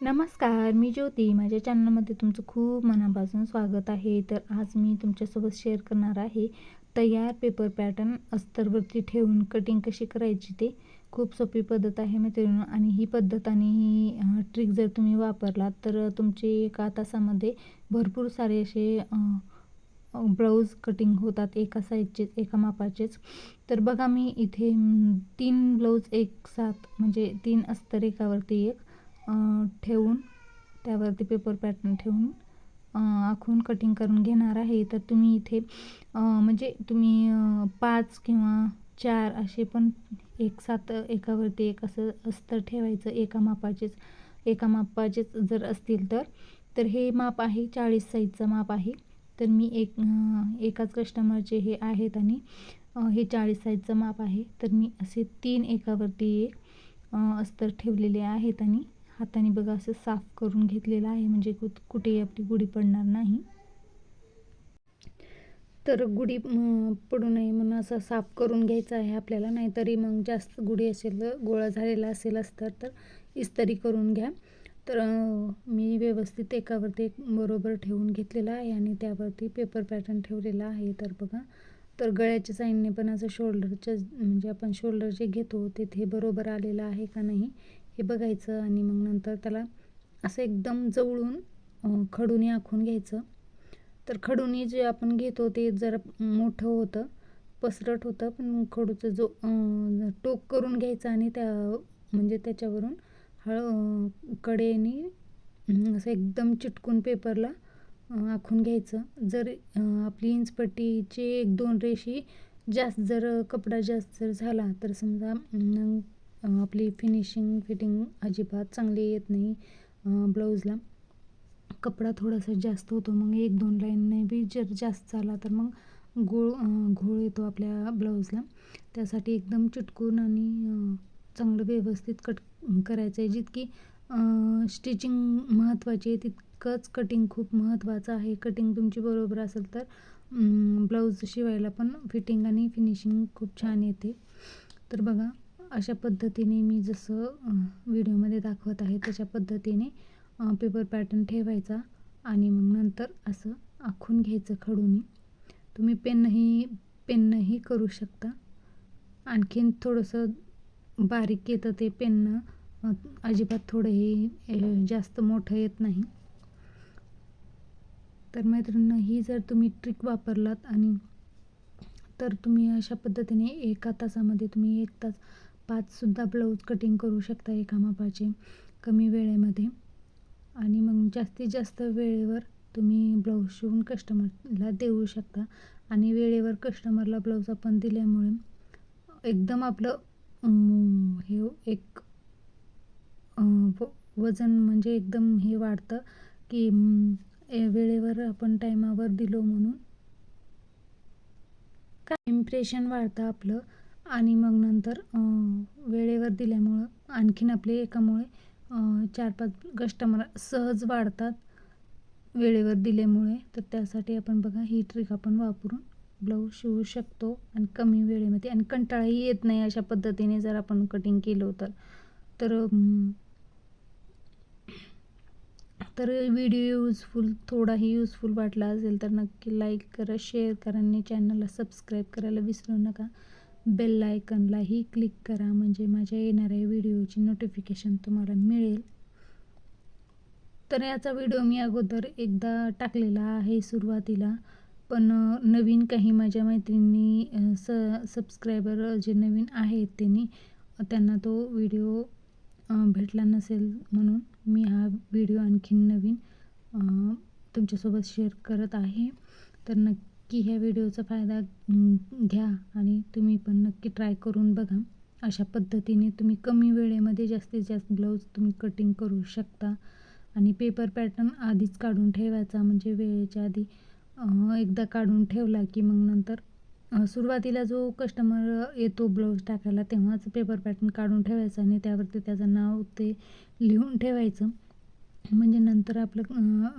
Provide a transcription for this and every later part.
नमस्कार मी ज्योती. माझ्या चॅनलमध्ये तुमचं खूप मनापासून स्वागत आहे. तर आज मी तुमच्यासोबत शेअर करणार आहे तयार पेपर पॅटर्न अस्तरवरती ठेवून कटिंग कशी करायची ते. खूप सोपी पद्धत आहे मित्रांनो आणि ही पद्धत आणि ही ट्रिक जर तुम्ही वापरलात तर तुमचे एका तासामध्ये भरपूर सारे असे ब्लाऊज कटिंग होतात एका साईजचेच एका मापाचेच. तर बघा मी इथे तीन ब्लाऊज एक साथ म्हणजे तीन अस्तर एकावरती एक ठेवून त्यावरती पेपर पॅटर्न ठेवून आखून कटिंग करून घेणार आहे. तर तुम्ही इथे म्हणजे तुम्ही पाच किंवा चार असे पण एक सात एकावरती एक असं अस्तर ठेवायचं एका मापाचेच एका मापाचेच जर असतील तर. तर हे माप आहे चाळीस साईजचं माप आहे. तर मी एक एकाच कस्टमरचे हे आहेत आणि हे चाळीस साईजचं माप आहे. तर मी असे तीन एकावरती एक अस्तर ठेवलेले आहेत आणि हाताने बघा असं साफ करून घेतलेलं आहे म्हणजे कुठ कुठेही आपली गुढी पडणार नाही. तर गुढी पडू नये म्हणून असं साफ करून घ्यायचं आहे आपल्याला नाहीतरी मग जास्त गुढी असेल गोळा झालेला असेल असतं तर इस्त्री करून घ्या. तर मी व्यवस्थित एकावरती एक बरोबर ठेवून घेतलेला आहे आणि त्यावरती पेपर पॅटर्न ठेवलेला आहे तर बघा. तर गळ्याच्या साईडने पण असं शोल्डरच्या म्हणजे आपण शोल्डर जे घेतो तिथे बरोबर आलेलं आहे का नाही हे बघायचं आणि मग नंतर त्याला असं एकदम जवळून खडूने आखून घ्यायचं. तर खडूनी जे आपण घेतो ते जरा मोठं होतं पसरट होतं पण खडूचं जो टोक करून घ्यायचं आणि त्या म्हणजे त्याच्यावरून हळ कडेने असं एकदम चिटकून पेपरला आखून घ्यायचं. जर आपली इंचपट्टीचे एक दोन रेषी जास्त जर कपडा जास्त जर झाला तर समजा आपली फिनिशिंग फिटिंग अजिबात चांगली येत नाही ब्लाऊजला कपडा थोडासा जास्त होतो मग एक दोन लाईनने बी जर जास्त झाला तर मग गोळ घोळ येतो आपल्या ब्लाऊजला त्यासाठी एकदम चिटकून आणि चांगलं व्यवस्थित कट करायचं आहे जितकी स्टिचिंग महत्त्वाची आहे. तितकंच कटिंग खूप महत्त्वाचं आहे. कटिंग तुमची बरोबर असेल तर ब्लाऊज शिवायला पण फिटिंग आणि फिनिशिंग खूप छान येते. तर बघा अशा पद्धतीने मी जसं व्हिडिओमध्ये दाखवत आहे तशा पद्धतीने पेपर पॅटर्न ठेवायचा आणि मग नंतर असं आखून घ्यायचं खडूनी. तुम्ही पेनही पेनही करू शकता. आणखीन थोडंसं बारीक येतं ते पेननं अजिबात थोडंही जास्त मोठं येत नाही. तर मैत्रिणींना ही जर तुम्ही ट्रिक वापरलात आणि तर तुम्ही अशा पद्धतीने एका तासामध्ये तुम्ही एक तास पाचसुद्धा ब्लाऊज कटिंग करू शकता एका मापाचे कमी वेळेमध्ये. आणि मग जास्तीत जास्त वेळेवर तुम्ही ब्लाऊज शिवून कस्टमरला देऊ शकता. आणि वेळेवर कस्टमरला ब्लाऊज आपण दिल्यामुळे एकदम आपलं हे हो, एक वजन म्हणजे एकदम हे वाढतं की वेळेवर आपण टायमावर दिलो म्हणून. काय? इम्प्रेशन वाढतं आपलं आणि मग नंतर वेळेवर दिल्यामुळं आणखीन आपले एकामुळे चार पाच कस्टमर सहज वाढतात वेळेवर दिल्यामुळे. तर त्यासाठी आपण बघा ही ट्रिक आपण वापरून ब्लाऊज शिवू शकतो आणि कमी वेळेमध्ये. आणि कंटाळाही येत नाही अशा पद्धतीने जर आपण कटिंग केलं तर तर तर व्हिडिओ यूजफुल थोडाही यूजफुल वाटला असेल तर नक्की लाईक करा शेअर करा आणि चॅनलला सबस्क्राईब करायला विसरू नका. बेल आयकनलाही क्लिक करा म्हणजे माझ्या येणाऱ्या व्हिडिओची नोटिफिकेशन तुम्हाला मिळेल. तर याचा व्हिडिओ मी अगोदर एकदा टाकलेला आहे सुरुवातीला पण नवीन काही माझ्या मैत्रिणी स सबस्क्रायबर जे नवीन आहेत त्यांनी त्यांना तो व्हिडिओ भेटला नसेल म्हणून. मी हा व्हिडिओ आणखीन नवीन तुमच्यासोबत शेअर करत आहे. तर नक्की ह्या व्हिडिओचा फायदा घ्या आणि तुम्ही पण नक्की ट्राय करून बघा. अशा पद्धतीने तुम्ही कमी वेळेमध्ये जास्तीत जास्त ब्लाऊज तुम्ही कटिंग करू शकता. आणि पेपर पॅटर्न आधीच काढून ठेवायचा म्हणजे वेळेच्या आधी एकदा काढून ठेवला की मग नंतर सुरुवातीला जो कस्टमर येतो ब्लाऊज टाकायला तेव्हाच पेपर पॅटर्न काढून ठेवायचा आणि त्यावरती त्याचं नाव ते लिहून ठेवायचं. म्हणजे नंतर आपलं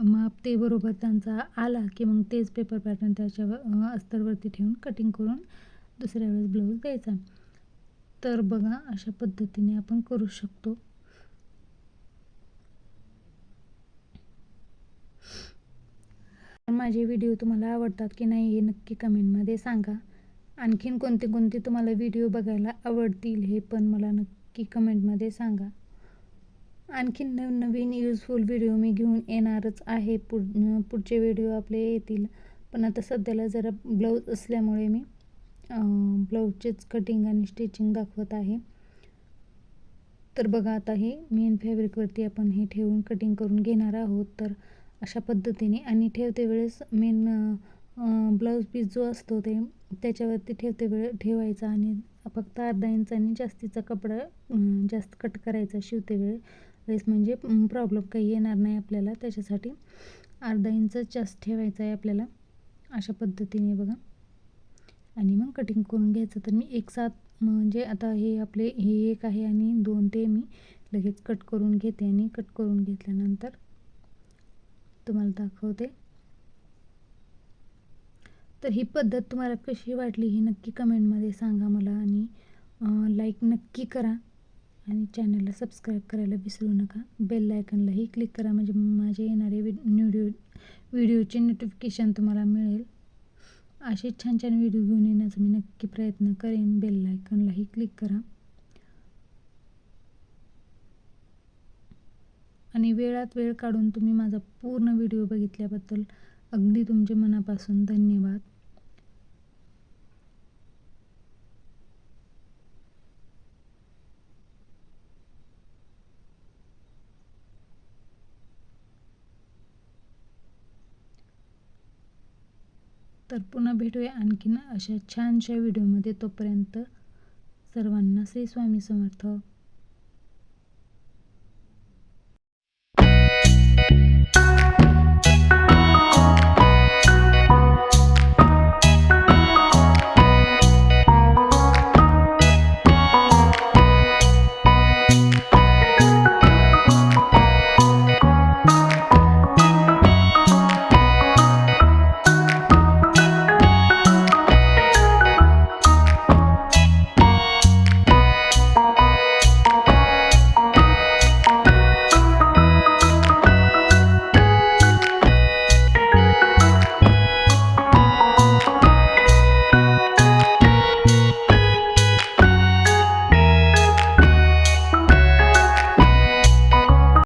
माप ते बरोबर त्यांचा आला की मग तेच पेपर पॅटर्न त्याच्यावर अस्तरवरती ठेवून कटिंग करून दुसऱ्या वेळेस ब्लाऊज द्यायचा. तर बघा अशा पद्धतीने आपण करू शकतो. माझे व्हिडिओ तुम्हाला आवडतात की नाही हे नक्की कमेंटमध्ये सांगा. आणखीन कोणते कोणते तुम्हाला व्हिडिओ बघायला आवडतील हे पण मला नक्की कमेंटमध्ये सांगा. आणखीन नवनवीन युजफुल व्हिडिओ मी घेऊन येणारच आहे. पुढ पुढचे व्हिडिओ आपले येतील. पण आता सध्याला जरा ब्लाऊज असल्यामुळे मी ब्लाऊजचेच कटिंग आणि स्टिचिंग दाखवत आहे. तर बघा आता हे मेन फॅब्रिकवरती आपण हे ठेवून कटिंग करून घेणार आहोत. तर अशा पद्धतीने आणि ठेवते वेळेस मेन ब्लाऊज पीस जो असतो ते त्याच्यावरती ठेवते वेळ ठेवायचा आणि फक्त अर्धा इंचानी जास्तीचा कपडा जास्त कट करायचा शिवते वेळ. वेळेस म्हणजे प्रॉब्लेम काही येणार नाही आपल्याला. त्याच्यासाठी अर्धा इंच जास्त ठेवायचा आहे आपल्याला. अशा पद्धतीने बघा. आणि मग कटिंग करून घ्यायचं. तर मी एक साथ म्हणजे आता हे आपले हे एक आहे आणि दोन ते मी लगेच कट करून घेते आणि कट करून घेतल्यानंतर तुम्हाला दाखवते. तर ही पद्धत तुम्हाला कशी वाटली ही नक्की कमेंटमध्ये सांगा मला आणि लाईक नक्की करा आणि चॅनलला सबस्क्राईब करायला विसरू नका. बेल लायकनलाही क्लिक करा म्हणजे माझे येणारे व्हिडिओ व्हिडिओचे नोटिफिकेशन तुम्हाला मिळेल. असे छान छान व्हिडिओ घेऊन येण्याचा मी नक्की प्रयत्न करेन. बेल लायकनलाही क्लिक करा. आणि वेळात वेळ काढून तुम्ही माझा पूर्ण व्हिडिओ बघितल्याबद्दल अगदी तुमचे मनापासून धन्यवाद. तर पुन्हा भेटूया आणखीन अशा छानशा व्हिडिओमध्ये तोपर्यंत सर्वांना श्री स्वामी समर्थ.